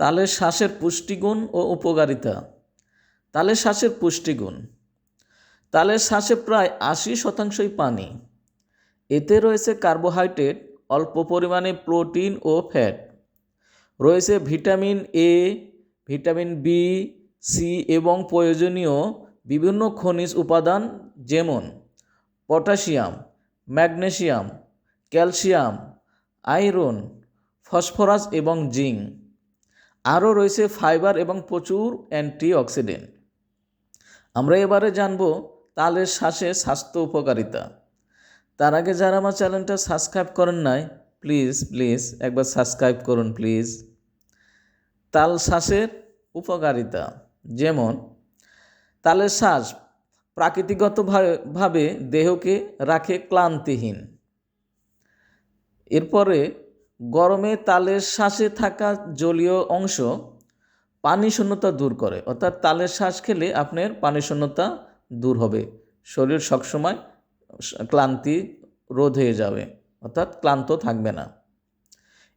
তালের শ্বাসের পুষ্টিগুণ ও উপকারিতা। তালের শ্বাসের পুষ্টিগুণ। তালের শ্বাসে প্রায় আশি শতাংশই পানি। এতে রয়েছে কার্বোহাইড্রেট, অল্প পরিমাণে প্রোটিন ও ফ্যাট। রয়েছে vitamin A, vitamin B, C এবং প্রয়োজনীয় বিভিন্ন খনিজ উপাদান যেমন potassium, magnesium, calcium, iron, phosphorus এবং জিঙ্ক। আরও রয়েছে ফাইবার এবং প্রচুর অ্যান্টিঅক্সিডেন্ট। আমরা এবারে জানব তালের শ্বাসে স্বাস্থ্য উপকারিতা। তার আগে যারা আমার চ্যানেলটা সাবস্ক্রাইব করেন নাই, প্লিজ প্লিজ, একবার সাবস্ক্রাইব করুন, প্লিজ। তাল শ্বাসের উপকারিতা, যেমন তালের শ্বাস প্রাকৃতিকগতভাবে দেহকে রাখে ক্লান্তিহীন এরপরে গরমে তালের শ্বাসে থাকা জলীয় অংশ পানি শূন্যতা দূর করে। অর্থাৎ তালের শ্বাস খেলে আপনার পানি শূন্যতা দূর হবে। শরীর সবসময় ক্লান্তি রোধ হয়ে যাবে। অর্থাৎ ক্লান্ত থাকবে না।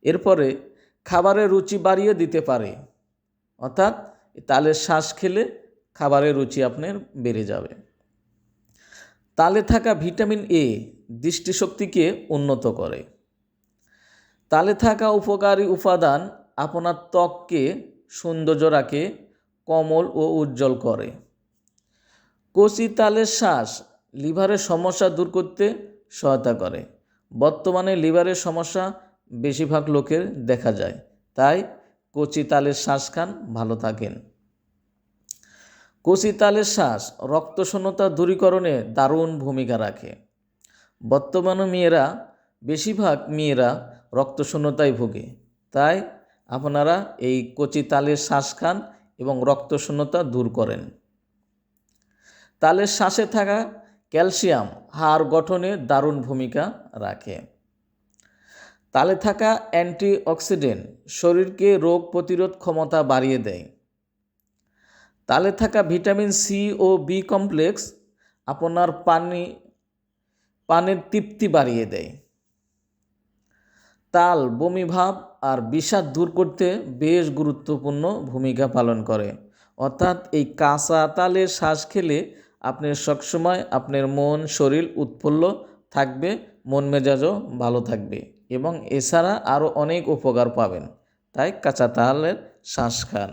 এরপরে খাবারের রুচি বাড়িয়ে দিতে পারে। অর্থাৎ তালের শ্বাস খেলে খাবারের রুচি আপনার বেড়ে যাবে। তালে থাকা ভিটামিন এ দৃষ্টিশক্তিকে উন্নত করে। তালে থাকা উপকারী উপাদান আপনার ত্বককে সৌন্দর্য রাখে, কোমল ও উজ্জ্বল করে। কচি তালের শ্বাস লিভারের সমস্যা দূর করতে সহায়তা করে। বর্তমানে লিভারের সমস্যা বেশিরভাগ লোকের দেখা যায়, তাই কচি তালের শ্বাস খান ভালো থাকেন। কচি তালের শ্বাস রক্তশূন্যতা দূরীকরণে দারুণ ভূমিকা রাখে। বর্তমানে মেয়েরা বেশিরভাগ মেয়েরা রক্তশূন্যতায় ভোগে। তাই আপনারা এই কচি তালের শ্বাস খান এবং রক্তশূন্যতা দূর করেন। তালের শ্বাসে থাকা ক্যালসিয়াম হাড় গঠনে দারুণ ভূমিকা রাখে। তালে থাকা অ্যান্টিঅক্সিডেন্ট শরীরকে রোগ প্রতিরোধ ক্ষমতা বাড়িয়ে দেয়। তালে থাকা ভিটামিন সি ও বি কমপ্লেক্স আপনার পানি, পানের তৃপ্তি বাড়িয়ে দেয়। তাল বমিভাব আর বিষাদ দূর করতে বেশ গুরুত্বপূর্ণ ভূমিকা পালন করে। অর্থাৎ এই কাঁচা তালের শ্বাস খেলে আপনি সবসময় আপনার মন, শরীর উৎফুল্ল থাকবে, মন মেজাজও ভালো থাকবে এবং এছাড়া আরও অনেক উপকার পাবেন। তাই কাঁচা তালের শ্বাস খান।